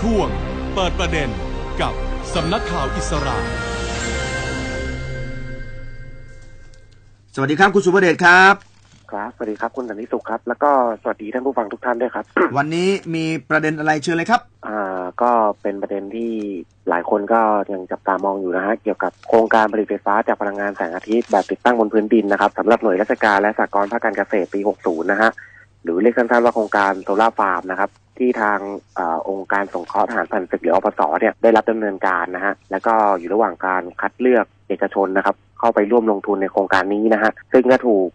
ช่วงเปิดประเด็นกับสำนักข่าวอิสราสวัสดีครับคุณสุภเดชครับ ครับสวัสดีครับคุณสันติสุขครับ แล้วก็สวัสดีท่านผู้ฟังทุกท่านด้วยครับ วันนี้มีประเด็นอะไรเชิญเลยครับ อ่าก็เป็นประเด็นที่หลายคนก็ยังจับตามองอยู่นะฮะเกี่ยวกับโครงการผลิตไฟฟ้าจากพลังงานแสงอาทิตย์แบบติดตั้งบนพื้นดินนะครับสำหรับหน่วยราชการและสหกรณ์ภาคการเกษตรปี 60 นะฮะหรือเรียกสั้นๆว่าโครงการโซลาร์ฟาร์มนะครับ ที่ทางอาองค์การสงเคราะห์ทหารผ่านศึกหรืออปสเนี่ยได้รับดำเนินการนะฮะแล้วก็อยู่ระหว่างการคัดเลือกเอกชนนะครับ เข้าไปร่วมลงทุนในโครงการนี้นะฮะซึ่งก็ถูก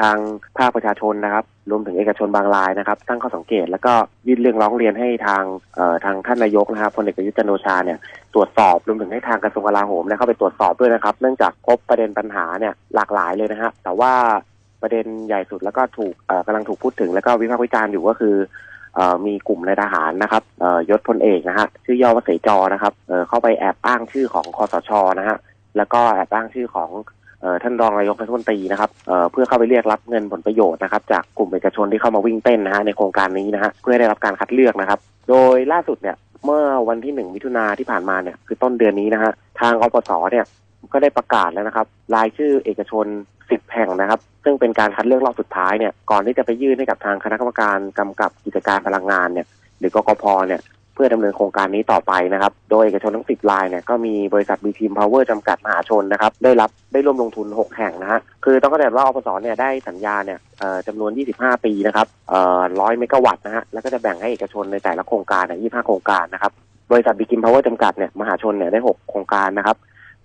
ทางภาคประชาชนนะครับ รวมถึงเอกชนบางรายนะครับ ตั้งข้อสังเกตแล้วก็ยื่นเรื่องร้องเรียนให้ทางทางท่านนายกนะครับพลเอกประยุทธ์จันโอชาเนี่ยตรวจสอบรวมถึงให้ทางกระทรวงกลาโหมเนี่ยเข้าไปตรวจสอบด้วยนะครับ เนื่องจากพบประเด็นปัญหาเนี่ยหลากหลายเลยนะฮะแต่ว่าประเด็นใหญ่สุดแล้วก็ถูกเอ่อกำลังถูกพูดถึงแล้วก็วิพากษ์วิจารณ์อยู่ก็คือ มีกลุ่มนายทหารนะครับยศพลเอกนะฮะชื่อย่อว่าเสจอนะครับเข้าไปแอบอ้างชื่อของคอสชนะฮะแล้วก็แอบอ้างชื่อของท่านรองนายกรัฐมนตรีนะครับเพื่อเข้าไปเรียกรับเงินผลประโยชน์นะครับจากกลุ่มเอกชนที่เข้ามาวิ่งเต้นนะฮะในโครงการนี้นะฮะเพื่อได้รับการคัดเลือกนะครับ โดยล่าสุดเนี่ยเมื่อวันที่หนึ่งมิถุนาที่ผ่านมาเนี่ยคือต้นเดือนนี้นะฮะทางอปสเนี่ย ก็ได้ประกาศแล้วนะครับ รายชื่อเอกชน 10 แห่งนะครับ ซึ่งเป็นการคัดเลือกรอบสุดท้ายเนี่ยก่อนที่จะไปยื่นให้กับทางคณะกรรมการกำกับกิจการพลังงานเนี่ยหรือกกพเนี่ยเพื่อดำเนินโครงการนี้ต่อไปนะครับ โดยเอกชนทั้ง 10รายเนี่ยก็มีบริษัทบีทีมพาวเวอร์จำกัดมหาชนนะครับ ได้รับได้ร่วมลงทุน 6 แห่งนะฮะ คือต้องเข้าใจว่าอปสเนี่ยได้สัญญาเนี่ยจำนวน 25 ปีนะครับเอ่อ100เมกะวัตต์นะฮะ แล้วก็จะแบ่งให้เอกชนในแต่ละโครงการเนี่ย25 โครงการนะครับ บริษัทบีทีมพาวเวอร์จำกัดเนี่ยมหาชนเนี่ยได้ 6 โครงการนะครับ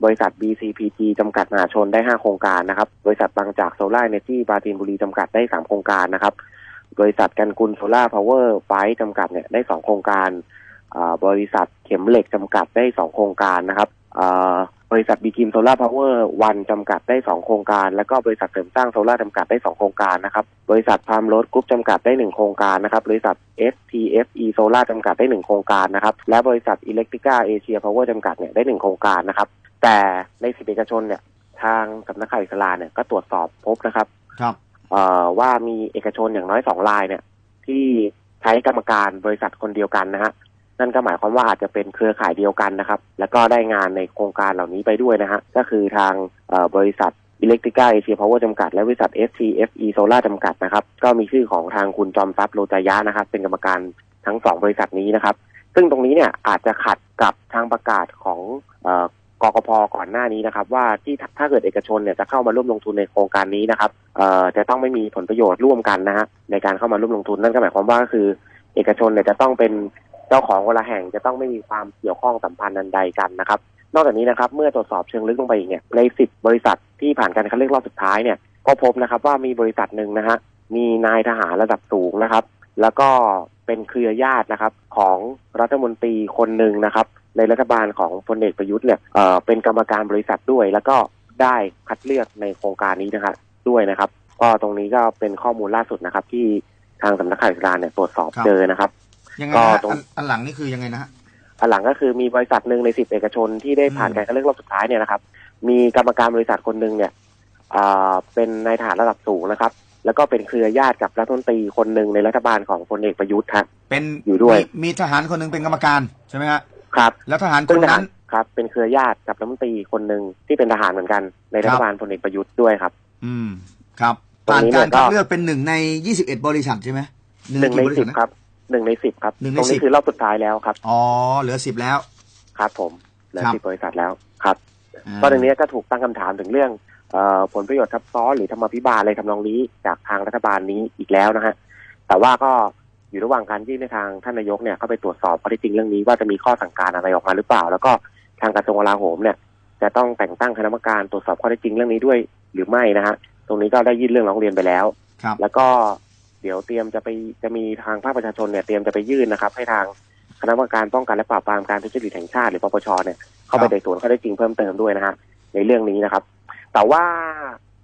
บริษัท BCPG จำกัดมหาชนได้ 5 โครงการนะครับ บริษัทบางจากโซล่าเนจีปราจีนบุรีจำกัดได้ 3 โครงการนะครับ บริษัทกันกุลโซล่าพาวเวอร์ไฟจำกัดเนี่ยได้ 2 โครงการบริษัทเข็มเหล็กจำกัดได้ 2 โครงการนะครับบริษัทบีคิมโซล่าพาวเวอร์วันจำกัดได้ 2 โครงการ แล้วก็บริษัทเสริมสร้างโซล่าจำกัดได้ 2 โครงการนะครับ บริษัทพามรดกรุ๊ปจำกัดได้ 1 โครงการนะครับ บริษัท STFE Solar จำกัดได้ 1 โครงการนะครับ และบริษัท Electrica Asia Power จำกัดเนี่ยได้ 1 โครงการนะครับ แต่ในสิบเอกชนเนี่ย ทางสำนักข่าวอิสลาเนี่ยก็ตรวจสอบพบนะครับ ครับเอ่อว่ามีเอกชนอย่างน้อยสองรายเนี่ย ที่ใช้กรรมการบริษัทคนเดียวกันนะฮะนั่นก็หมายความว่าอาจจะเป็นเครือข่ายเดียวกันนะครับ แล้วก็ได้งานในโครงการเหล่านี้ไปด้วยนะฮะก็คือทางเอ่อบริษัท Electrica Asia Power จำกัด และบริษัท STFE Solar จำกัดนะครับ ก็มีชื่อของทางคุณจอมทรัพย์โลจายะนะครับ เป็นกรรมการทั้งสองบริษัทนี้นะครับ ซึ่งตรงนี้เนี่ยอาจจะขัดกับทางประกาศของเอ่อ กกพก่อนหน้านี้นะครับ ว่าที่ถ้าเกิดเอกชนเนี่ยจะเข้ามาร่วมลงทุนในโครงการนี้นะครับเอ่อจะต้องไม่มีผลประโยชน์ร่วมกันนะฮะในการเข้ามาร่วมลงทุนนั่นก็หมายความว่าก็คือ เอกชนเนี่ยจะต้องเป็นเจ้าของคนละแห่งจะต้องไม่มีความเกี่ยวข้องสัมพันธ์อันใดกันนะครับ นอกจากนี้นะครับ เมื่อตรวจสอบเชิงลึกลงไปอีกเนี่ยในสิบบริษัทที่ผ่านการคัดเลือกรอบสุดท้ายเนี่ยก็พบนะครับว่ามีบริษัทหนึ่งนะฮะมีนายทหารระดับสูงนะครับ แล้วก็เป็นเครือญาตินะครับของรัฐมนตรีคนหนึ่งนะครับ ในรัฐบาลของพลเอกประยุทธ์เนี่ยเอ่อเป็นกรรมการบริษัทด้วย แล้วก็ได้คัดเลือกในโครงการนี้นะครับด้วยนะครับ ก็ตรงนี้ก็เป็นข้อมูลล่าสุดนะครับ ที่ทางสำนักข่าวอิสลามเนี่ยตรวจสอบครับ เจอนะครับ ยังไงก็นะฮะตรง อันอันหลังนี่คือยังไงนะฮะ อันหลังก็คือมีบริษัทหนึ่งในสิบเอกชนที่ได้ผ่านอืม การคัดเลือกรอบสุดท้ายเนี่ยนะครับ มีกรรมการบริษัทคนหนึ่งเนี่ยอ่าเป็นนายทหารระดับสูงนะครับ แล้วก็เป็นเครือญาติกับรัฐมนตรีคนหนึ่งในรัฐบาลของพลเอกประยุทธ์ฮะเป็นอยู่ด้วย มีมีทหารคนหนึ่งเป็นกรรมการใช่ไหมฮะ ครับ แล้วทหารคซึ่งนทหานั้รน ครับ เป็นเครือญาติกับรัฐมนตรีคนหนึ่งที่เป็นทหารเหมือนกันในรัครัฐบ บาลพลเอกประยุทธ์ด้วยครับ อืม ครับ ตรงผ่านนี้เนี่การยก็ คัดเลือกเป็นหนึ่งในยี่สิบเอ็ดบริษัทใช่ไหมหนึ่งในกี่บริสิษับทนะ ครับหนึ่งในสิบครับ หนึ่งในตรงสินี้บ คือรอบสุดท้ายแล้วครับอ๋อ เหลือสิบแล้ว ครับ ผมเหลือครับ สิบบริษัทแล้วครับอ่าก็ตรงนี้ก็ถูกตั้งคำถามถึงเรื่องเออผลประโยชน์ทับซ้อนหรือธรรมาภิบาลอะไรทำนองนี้จากทางรัฐบาลนี้อีกแล้วนะฮะแต่ว่าก็ อยู่ระหว่างการยื่นในทางท่านนายกเนี่ยเข้าไปตรวจสอบข้อเท็จจริงเรื่องนี้ว่าจะมีข้อสั่งการอะไรออกมาหรือเปล่า แล้วก็ทางกระทรวงกลาโหมเนี่ย จะต้องแต่งตั้งคณะกรรมการตรวจสอบข้อเท็จจริงเรื่องนี้ด้วยหรือไม่นะฮะตรงนี้ก็ได้ยื่นเรื่องร้องเรียนไปแล้วครับแล้วก็เดี๋ยวเตรียมจะไปจะมีทางภาคประชาชนเนี่ยเตรียมจะไปยื่นนะครับ ให้ทางคณะกรรมการป้องกันและปราบปรามการทุจริตแห่งชาติหรือปปชเนี่ยเข้าไปครับไต่สวนข้อเท็จจริงเพิ่มเติมด้วยนะฮะในเรื่องนี้นะครับ แต่ว่า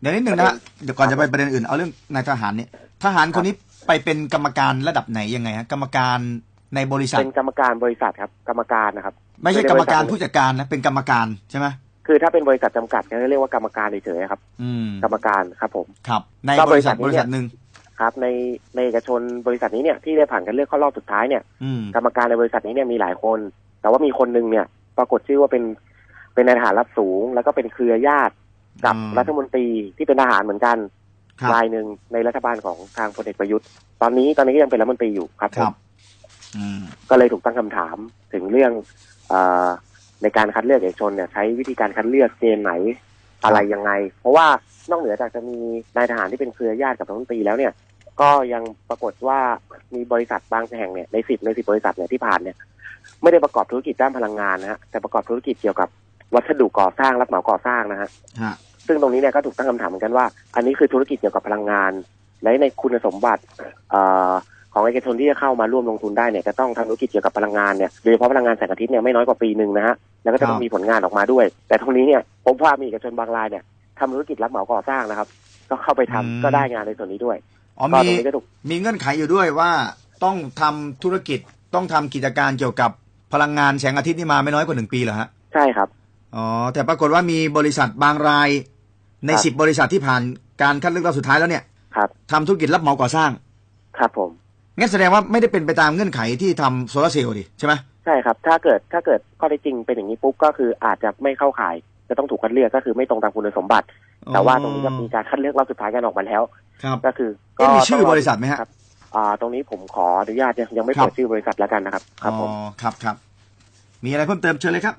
เดี๋ยวนิดหนึ่งนะฮะเดี๋ยวก่อนจะไปประเด็นอื่นเอาเรื่องนายทหารเนี่ยทหารคนนี้ ไปเป็นกรรมการระดับไหนยังไงฮะกรรมการในบริษัทเป็นกรรมการบริษัทครับ กรรมการนะครับ ไม่ใช่กรรมการผู้จัดการนะเป็นกรรมการใช่ไหมคือถ้าเป็นบริษัทจำกัดก็เรียกว่ากรรมการเฉยๆครับอืมกรรมการครับผมครับ ในก็บบริริษัษัททนี้บเนี่ยริษัทหนึ่งครับ ในในเอกชนบริษัทนี้เนี่ยที่ได้ผ่านการเลือกเข้ารอบสุดท้ายเนี่ยอืมกรรมการในบริษัทนี้เนี่ยมีหลายคน แต่ว่ามีคนหนึ่งเนี่ย ปรากฏชื่อว่าเป็นเป็นนายทหารรับสูง แล้วก็เป็นเครือญาติกับอืมรัฐมนตรีที่เป็นทหารเหมือนกันค รับรายหนึ่งในรัฐบาลของทางพลเอกประยุทธ์ ตอนนี้ตอนนี้ก็ยังเป็นรัฐมนตรีอยู่ครับครับผมอืมก็เลยถูกตั้งคำถามถึงเรื่องเออในการคัดเลือกเอกชนเนี่ยใช้วิธีการคัดเลือกเกณฑ์ไหนอะไรยังไง เพราะว่านอกเหนือจากจะมีนายทหารที่เป็นเครือญาติกับรัฐมนตรีแล้วเนี่ย ก็ยังปรากฏว่ามีบริษัทบางแห่งเนี่ยในสิบในสิบบริษัทเนี่ยที่ผ่านเนี่ยไม่ได้ประกอบธุรกิจด้านพลังงานนะฮะแต่ประกอบธุรกิจเกี่ยวกับวัสดุก่อสร้างรับเหมาก่อสร้างนะฮะฮะ ซึ่งตรงนี้เนี่ยก็ถูกตั้งคำถามเหมือนกันว่า อันนี้คือธุรกิจเกี่ยวกับพลังงาน และในคุณสมบัติเอ่อของเอกชนที่จะเข้ามาร่วมลงทุนได้เนี่ยจะต้องทำธุรกิจเกี่ยวกับพลังงานเนี่ยโดยเฉพาะพลังงานแสงอาทิตย์เนี่ยไม่น้อยกว่าปีหนึ่งนะฮะแล้วก็จะต้องมีผลงานออกมาด้วย แต่ตรงนี้เนี่ยพบว่ามีเอกชนบางรายเนี่ยทำธุรกิจรับเหมาก่อสร้างนะครับ ก็เข้าไปทำก็ได้งานในส่วนนี้ด้วยอ๋อก็มีตรงนี้ก็ถูกมีเงื่อนไขอยู่ด้วยว่าต้องทำธุรกิจต้องทำกิจการเกี่ยวกับพลังงานแสงอาทิตย์นี่มาไม่น้อยกว่าหนึ่งปีเหรอฮะใช่ครับอ๋อแต่ปรากฏว่ามีบริษัทบางราย ในครับสิบบริษัทที่ผ่านการคัดเลือกรอบสุดท้ายแล้วเนี่ยครับทำธุรกิจรับเหมาก่อสร้าง ครับผมงั้นแสดงว่าไม่ได้เป็นไปตามเงื่อนไขที่ทำโซลาร์เซลล์ดิใช่ไหมใช่ครับ ถ้าเกิดถ้าเกิดข้อเท็จจริงเป็นอย่างนี้ปุ๊บก็คืออาจจะไม่เข้าข่าย จะต้องถูกคัดเลือกก็คือไม่ตรงตามคุณสมบัติ แต่ว่าตรงนี้ก็มีการคัดเลือกรอบสุดท้ายกันออกมาแล้วครับก็คือเอ๊ะมีชื่อต้งบริษัทไหมฮะครับอ่า ตรงนี้ผมขออนุญาตยังยังไม่ครับเปิดชื่อบริษัทแล้วกันนะครับ ครับผมอ๋อครับครับมีอะไรเพิ่มเติมเชิญเลยครับ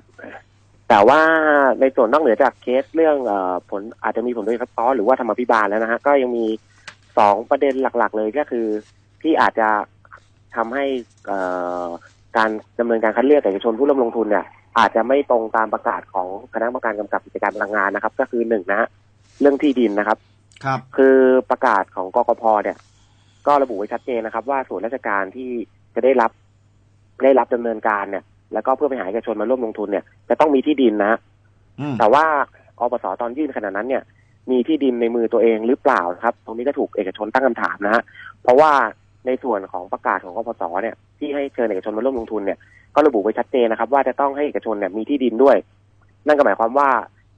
แต่ว่าในส่วนนอกเหนือจากเคสเรื่องอผลอาจจะมีผลโดยซับซ้อนหรือว่าธรรมพิบาลแล้วนะฮะก็ยังมีสองประเด็นหลัก ๆ เลยก็คือที่อาจจะทำให้การดำเนินการคัดเลือกเอกชนผู้ร่วมลงทุนเนี่ยอาจจะไม่ตรงตามประกาศของคณะกรรมการกำกับกิจการพลังงานนะครับ ก็คือหนึ่งนะฮะเรื่องที่ดินนะครับ ครับ คือประกาศของกกพเนี่ย ก็ระบุไว้ชัดเจนนะครับ ว่าส่วนราชการที่จะได้รับได้รับดำเนินการเนี่ย แล้วก็เพื่อไปหาเอกชนมาร่วมลงทุนเนี่ยจะต้องมีที่ดินนะฮะอืมแต่ว่าอปสตอนยื่นขนาดนั้นเนี่ย มีที่ดินในมือตัวเองหรือเปล่านะครับ ตรงนี้ก็ถูกเอกชนตั้งคำถามนะฮะเพราะว่าในส่วนของประกาศของอปสเนี่ย ที่ให้เชิญเอกชนมาร่วมลงทุนเนี่ยก็ระบุไว้ชัดเจนนะครับ ว่าจะต้องให้เอกชนเนี่ยมีที่ดินด้วย นั่นก็หมายความว่า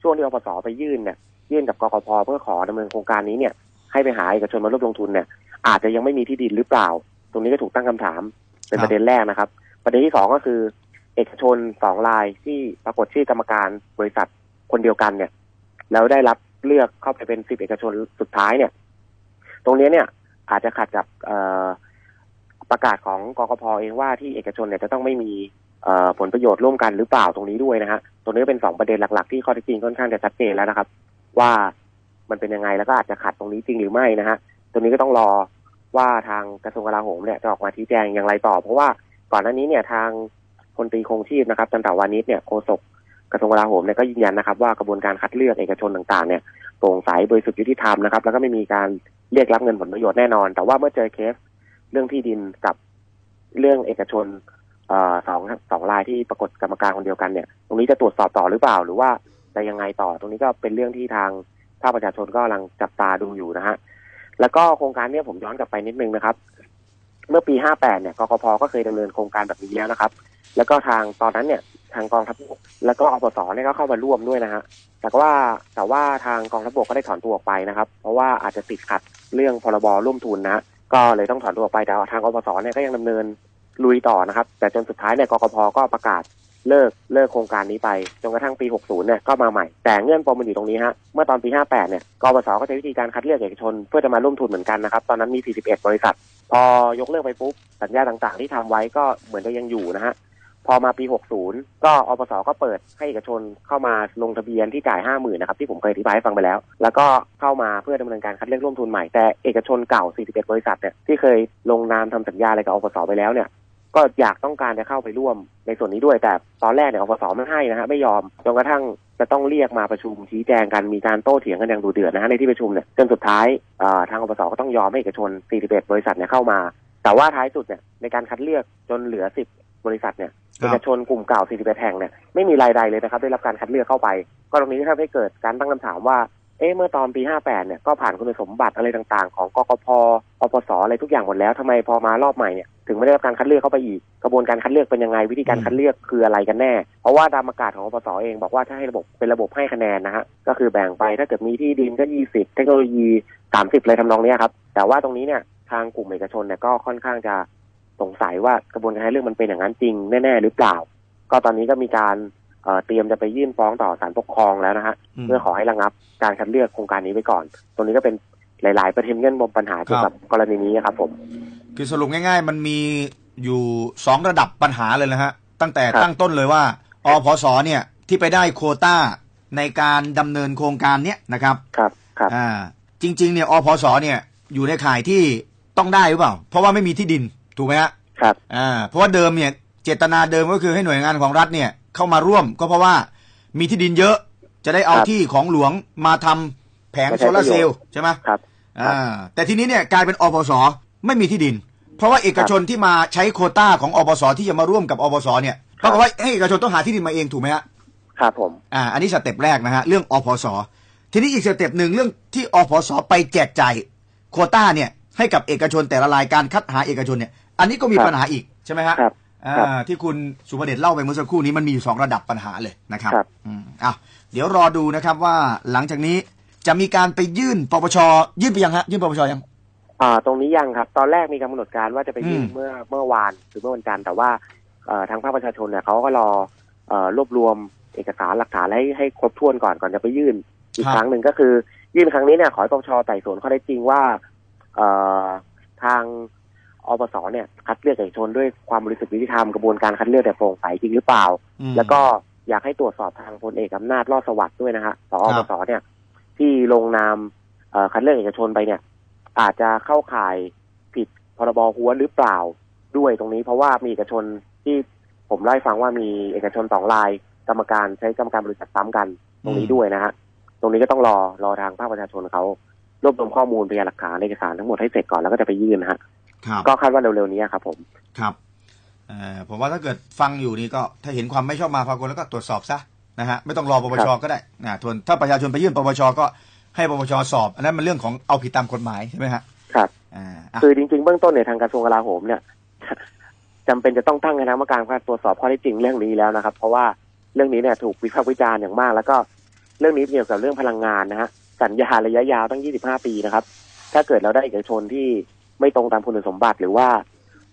ช่วงที่อปสไปยื่นเนี่ยยื่นกับกกพเพื่อขอดำเนินโครงการนี้เนี่ย ให้ไปหาเอกชนมาร่วมลงทุนเนี่ย อาจจะยังไม่มีที่ดินหรือเปล่า ตรงนี้ก็ถูกตั้งคำถามเป็นครับประเด็นแรกนะครับ ประเด็นที่สองก็คือ เอกชนสองรายที่ปรากฏชื่อกรรมการบริษัทคนเดียวกันเนี่ย แล้วได้รับเลือกเข้าไปเป็นสิบเอกชนสุดท้ายเนี่ย ตรงนี้เนี่ยอาจจะขัดกับประกาศของกกพเองว่าที่เอกชนเนี่ยจะต้องไม่มีผลประโยชน์ร่วมกันหรือเปล่าตรงนี้ด้วยนะฮะตรงนี้ก็เป็นสองประเด็นหลัก ๆ ที่ข้อเท็จจริงค่อนข้างจะชัดเจนแล้วนะครับ ว่ามันเป็นยังไงแล้วก็อาจจะขัดตรงนี้จริงหรือไม่นะฮะตรงนี้ก็ต้องรอว่าทางกระทรวงกลาโหมเนี่ยจะออกมาชี้แจงอย่างไรต่อ เพราะว่าก่อนหน้านี้เนี่ยทาง พลตรีคงชีพนะครับจันตาวานิชเนี่ยโฆษกกระทรวงกลาโหมเนี่ยก็ยืนยันนะครับว่ากระบวนการคัดเลือกเอกชนต่างๆเนี่ยโปร่งใสบริสุทธิ์ยุติธรรมนะครับแล้วก็ไม่มีการเรียกรับเงินผลประโยชน์แน่นอน แต่ว่าเมื่อเจอเคสเรื่องที่ดินกับเรื่องเอกชนอสองสองรายที่ปรากฏกรรมการคนเดียวกันเนี่ย ตรงนี้จะตรวจสอบต่อหรือเปล่า หรือว่าจะยังไงต่อ ตรงนี้ก็เป็นเรื่องที่ทางภาคประชาชนก็กำลังจับตาดูอยู่นะฮะแล้วก็โครงการเนี้ยผมย้อนกลับไปนิดนึงนะครับ เมื่อปี 58 เนี่ยกกพก็เคยดำเนินโครงการแบบนี้แล้วนะครับ แล้วก็ทางตอนนั้นเนี่ยทางกองทัพบกแล้วก็อปสเนี่ยก็เข้ามาร่วมด้วยนะฮะแต่ว่าแต่ว่าทางกองทัพบกก็ได้ถอนตัวออกไปนะครับ เพราะว่าอาจจะติดขัดเรื่องพรบร่วมทุนนะก็เลยต้องถอนตัวออกไปแต่ว่าทางอปสเนี่ยก็ยังดำเนินลุยต่อนะครับ แต่จนสุดท้ายเนี่ยกกพก็ประกาศเลิกเลิกโครงการนี้ไปจนกระทั่งปี 60 เนี่ยก็มาใหม่ แต่เงื่อนปมมันอยู่ตรงนี้ฮะ เมื่อตอนปี 58 เนี่ยกบสก็ใช้วิธีการคัดเลือกเอกชน เพื่อจะมาร่วมทุนเหมือนกันนะครับ ตอนนั้นมี 41 บริษัท พอยกเลิกไปปุ๊บ สัญญาต่างๆ ที่ทำไว้ก็เหมือนจะยังอยู่นะฮะ พอมาปี 60 ก็อปสก็เปิดให้เอกชนเข้ามาลงทะเบียนที่จ่าย 50,000นะครับที่ผมเคยอธิบายให้ฟังไปแล้ว แล้วก็เข้ามาเพื่อดำเนินการคัดเลือกร่วมทุนใหม่ แต่เอกชนเก่า 41 บริษัทเนี่ยที่เคยลงนามทำสัญญาอะไรกับอปสไปแล้วเนี่ยก็อยากต้องการจะเข้าไปร่วมในส่วนนี้ด้วยแต่ตอนแรกเนี่ยอปสไม่ให้นะฮะไม่ยอมจนกระทั่งจะต้องเรียกมาประชุมชี้แจงกันมีการโต้เถียงกันอย่างดุเดือดนะฮะในที่ประชุมเนี่ยจนสุดท้ายอ่อทางอปสก็ต้องยอมให้เอกชน 41 บริษัทเนี่ยเข้ามา แต่ว่าท้ายสุดเนี่ยในการคัดเลือกจนเหลือ 10 บริษัทเนี่ย เอกชนกลุ่มเก่า 41 แห่งเนี่ยไม่มีรายใดเลยนะครับ ได้รับการคัดเลือกเข้าไป ก็ตรงนี้ทำให้เกิดการตั้งคำถามว่า เอ๊ะเมื่อตอนปี 58 เนี่ยก็ผ่านคุณสมบัติอะไรต่างๆ ของกกพอปสอะไรทุกอย่างหมดแล้วทำไมพอมารอบใหม่เนี่ยถึงไม่ได้รับการคัดเลือกเข้าไปอีกกระบวนการคัดเลือกเป็นยังไงวิธีการคัดเลือกคืออะไรกันแน่ เพราะว่าตามประกาศของอปสเองบอกว่าถ้าให้ระบบเป็นระบบให้คะแนนนะฮะก็คือแบ่งไปถ้าเกิดมีที่ดินก็ 20 เทคโนโลยี 30 เลยทำนองนี้ครับแต่ว่าตรงนี้เนี่ยทางกลุ่มเอกชนเนี่ยก็ค่อนข้างจะ สงสัยว่ากระบวนการให้เรื่องมันเป็นอย่างนั้นจริงแน่ๆหรือเปล่า ก็ตอนนี้ก็มีการเอ่อเตรียมจะไปยื่นฟ้องต่อศาลปกครองแล้วนะฮะอืมเพื่อขอให้ระงับการคัดเลือกโครงการนี้ไว้ก่อน ตรงนี้ก็เป็นหลาย ๆ ประเด็นเงื่อนปมปัญหาเกี่ยวกับกรณีนี้ครับผม คือสรุปง่าย ๆ มันมีอยู่สองระดับปัญหาเลยนะฮะตั้งแต่ครับตั้งต้นเลยว่าอพสเนี่ยที่ไปได้โควต้าในการดำเนินโครงการเนี้ยนะครับครับครับอ่าจริง ๆ เนี่ยอพสเนี่ยอยู่ในข่ายที่ต้องได้หรือเปล่า เพราะว่าไม่มีที่ดิน ถูกไหมฮะครับอ่าเพราะว่าเดิมเนี่ยเจตนาเดิมก็คือให้หน่วยงานของรัฐเนี่ยเข้ามาร่วม ก็เพราะว่ามีที่ดินเยอะจะได้เอาครับที่ของหลวงมาทำแผงมาโซใช้ลาร์เซลล์ประโยชน์ใช่ไหมครับอ่าแต่ทีนี้เนี่ยกลายเป็นอปสไม่มีที่ดิน เพราะว่าเอกชนที่มาใช้โควต้าของอปสที่จะมาร่วมกับอปสเนี่ยเท่ากับว่าให้เอกชนต้องหาที่ดินมาเองถูกไหมฮะครับผมอ่าอันนี้สเต็ปแรกนะฮะเรื่องอพสทีนี้อีกสเต็ปหนึ่งเรื่องที่อพสไปแจกจ่ายโควต้าเนี่ยให้กับเอกชนแต่ละรายการคัดหาเอกชนเนี่ย อันนี้ก็มีครับปัญหาอีกใช่ไหมฮะครับอ่าครับที่คุณสุภเดชเล่าไปเมื่อสักครู่นี้มันมีอยู่สองระดับปัญหาเลยนะครับครับอืมอ้าวเดี๋ยวรอดูนะครับว่าหลังจากนี้จะมีการไปยื่นปปชยื่นไปยังฮะยื่นปปชยังอ่าตรงนี้ยังครับ ตอนแรกมีกำหนดการว่าจะไปยื่นอืมเมื่อเมื่อวานหรือเมื่อวันจันทร์แต่ว่าเอ่อทางภาคประชาชนเนี่ยเขาก็รอเอ่อรวบรวมเอกสารหลักฐานให้ให้ครบถ้วนก่อนก่อนจะไปยื่น อีกครั้งหนึ่งก็คือ ยื่นครั้งนี้เนี่ยขอให้ปปชไต่สวนข้อได้จริงว่าเอ่อทาง อปสเนี่ยคัดเลือกเอกชนด้วยความบริสุทธิ์ยุติธรรมกระบวนการคัดเลือกแต่โปร่งใสจริงหรือเปล่าอืมแล้วก็อยากให้ตรวจสอบทางพลเอกอำนาจรอดสวัสดิ์ด้วยนะฮะสอครับปสเนี่ย ที่ลงนามเอ่อคัดเลือกเอกชนไปเนี่ย อาจจะเข้าข่ายผิดพรบหัวหรือเปล่าด้วยตรงนี้ เพราะว่ามีเอกชนที่ผมเล่าให้ฟังว่ามีเอกชนสองรายกรรมการใช้กรรมการบริษัทซ้ำกัน ตรงนี้ด้วยนะฮะตรงนี้ก็ต้องรอรอทางภาคประชาชนเขารวบรวมข้อมูลพยานหลักฐานเอกสารทั้งหมดให้เสร็จก่อนแล้วก็จะไปยื่นนะฮะ ครับก็คาดว่าเร็วๆนี้ครับผมครับเอ่อผมว่าถ้าเกิดฟังอยู่นี่ก็ถ้าเห็นความไม่ชอบมาพากลแล้วก็ตรวจสอบซะนะฮะไม่ต้องรอปปชก็ได้นะทวนถ้าประชาชนไปยื่นปปชก็ให้ปปชสอบ อันนั้นมันเรื่องของเอาผิดตามกฎหมายใช่ไหมฮะครับอ่าอะคือจริง ๆ เบื้องต้นเนี่ยทางกระทรวงกลาโหมเนี่ยจำเป็นจะต้องตั้งคณะกรรมการตรวจสอบข้อเท็จจริงเรื่องนี้แล้วนะครับ เพราะว่าเรื่องนี้เนี่ยถูกวิพากษ์วิจารณ์อย่างมาก แล้วก็เรื่องนี้เกี่ยวกับเรื่องพลังงานนะฮะสัญญาระยะยาวตั้ง 25 ปีนะครับ ถ้าเกิดเราได้เอกชนที่ ไม่ตรงตามคุณสมบัติหรือว่า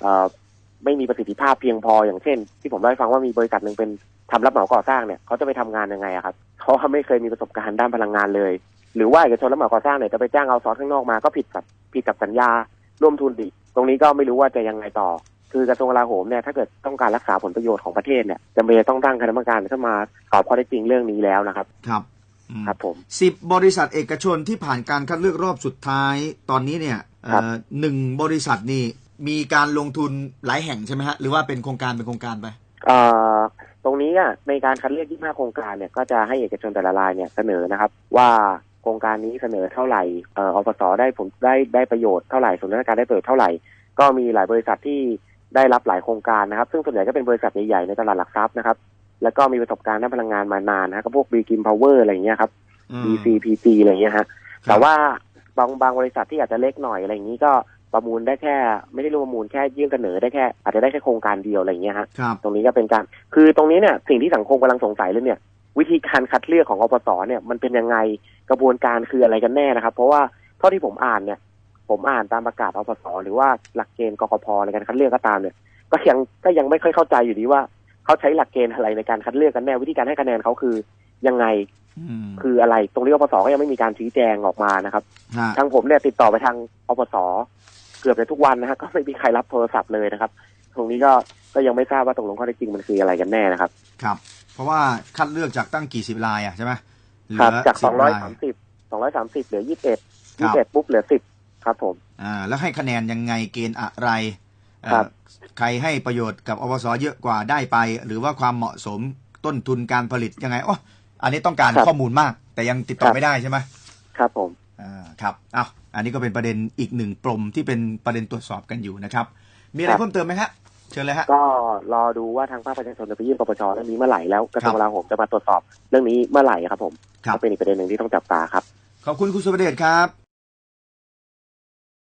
เอ่อไม่มีประสิทธิภาพเพียงพออย่างเช่น ที่ผมได้ฟังว่ามีบริษัทหนึ่งเป็นทำรับเหมาก่อสร้างเนี่ยเขาจะไปทำงานยังไงอะครับเขาไม่เคยมีประสบการณ์ด้านพลังงานเลย หรือว่าเอกชนรับเหมาก่อสร้างเนี่ยจะไปจ้างเอาซอสข้างนอกมาก็ผิดกับผิดกับสัญญาร่วมทุนดิตรงนี้ก็ไม่รู้ว่าจะยังไงต่อ คือกระทรวงกลาโหมเนี่ยถ้าเกิดต้องการรักษาผลประโยชน์ของประเทศเนี่ยจำเป็นจะต้องตั้งคณะกรรมการขึ้นมาสอบข้อเท็จจริงเรื่องนี้แล้วนะครับ ครับอืมครับผมสิบบริษัทเอกชนที่ผ่านการคัดเลือกรอบสุดท้ายตอนนี้เนี่ยเอ่อครับ หนึ่งบริษัทนี่มีการลงทุนหลายแห่งใช่ไหมฮะ หรือว่าเป็นโครงการเป็นโครงการไปเอ่อตรงนี้อะในการคัดเลือก 25 โครงการเนี่ยก็จะให้เอกชนแต่ละรายเนี่ยเสนอนะครับ ว่าโครงการนี้เสนอเท่าไหร่เอ่ออปสได้ผลได้ได้ประโยชน์เท่าไหร่ส่วนราชการได้ประโยชน์เท่าไหร่ ก็มีหลายบริษัทที่ได้รับหลายโครงการนะครับ ซึ่งส่วนใหญ่ก็เป็นบริษัทใหญ่ๆในตลาดหลักทรัพย์นะครับ แล้วก็มีประสบการณ์ด้านพลังงานมานานนะครับก็พวกบีกิมพาวเวอร์อะไรอย่างเงี้ยครับอืม BCPG อะไรอย่างเงี้ยฮะแต่ว่า บางบางบริษัทที่อาจจะเล็กหน่อยอะไรอย่างนี้ก็ประมูลได้แค่ ไม่ได้รวมประมูลแค่ยื่นเสนอได้แค่ อาจจะได้แค่โครงการเดียวอะไรอย่างเงี้ยฮะครับตรงนี้ก็เป็นการคือตรงนี้เนี่ยสิ่งที่สังคมกำลังสงสัยเลยเนี่ย วิธีการคัดเลือกของอปสเนี่ยมันเป็นยังไงกระบวนการคืออะไรกันแน่นะครับ เพราะว่าเท่าที่ผมอ่านเนี่ย ผมอ่านตามประกาศอปสหรือว่าหลักเกณฑ์กกพในการคัดเลือกก็ตามเนี่ย ก็ยังก็ยังไม่ค่อยเข้าใจอยู่ดีว่าเขาใช้หลักเกณฑ์อะไรในการคัดเลือกกันแน่วิธีการให้คะแนนเขาคือยังไงอืม คืออะไร ตรงนี้อปสก็ยังไม่มีการชี้แจงออกมานะครับฮะทางผมเนี่ยติดต่อไปทางอปสเกือบจะทุกวันนะฮะก็ไม่มีใครรับโทรศัพท์เลยนะครับ ตรงนี้ก็ก็ยังไม่ทราบว่าตกลงข้อเท็จจริงมันคืออะไรกันแน่นะครับ ครับ เพราะว่าคัดเลือกจากตั้งกี่สิบลายอะใช่ไหมเหลืครับจาก10สองร้อยลสามสิบสองร้อยสามสิบเหลือยี่สิบเอ็ดคยี่รับสิบเอ็ดปุ๊บเหลือสิบครับผม อ่า แล้วให้คะแนนยังไงเกณฑ์อะไรเอ่อครับใครให้ประโยชน์กับอปสเยอะกว่าได้ไป หรือว่าความเหมาะสมต้นทุนการผลิตยังไงอ๋อ อันนี้ต้องการครับข้อมูลมาก แต่ยังติดต่อครับ ไม่ได้ใช่ไหมครับผม อ่าครับอ้าวอันนี้ก็เป็นประเด็นอีกหนึ่งปมที่เป็นประเด็นตรวจสอบกันอยู่นะครับ มีอะไรครับ เพิ่มเติมไหมฮะเชิญเลยฮะ ก็รอดูว่าทางภาคประชาชนจะไปยื่นปปชเรื่องนี้เมื่อไหร่แล้วกระทรวงครับกลาโหมจะมาตรวจสอบเรื่องนี้เมื่อไหร่ครับผมครับ ก็เป็นอีกประเด็นหนึ่งที่ต้องจับตาครับ ขอบคุณคุณสุประเดชครับ